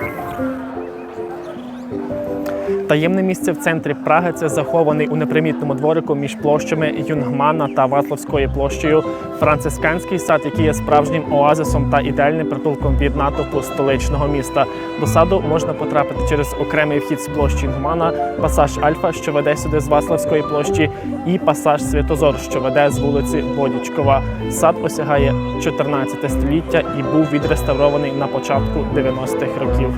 Música Таємне місце в центрі Праги це захований у непримітному дворику між площами Юнгмана та Ватловською площею францисканський сад, який є справжнім оазисом та ідеальним притулком від натовпу столичного міста. До саду можна потрапити через окремий вхід з площі Юнгмана, пасаж Альфа, що веде сюди з Ваславської площі, і пасаж Святозор, що веде з вулиці Водічкова. Сад осягає 14 століття і був відреставрований на початку 90-х років.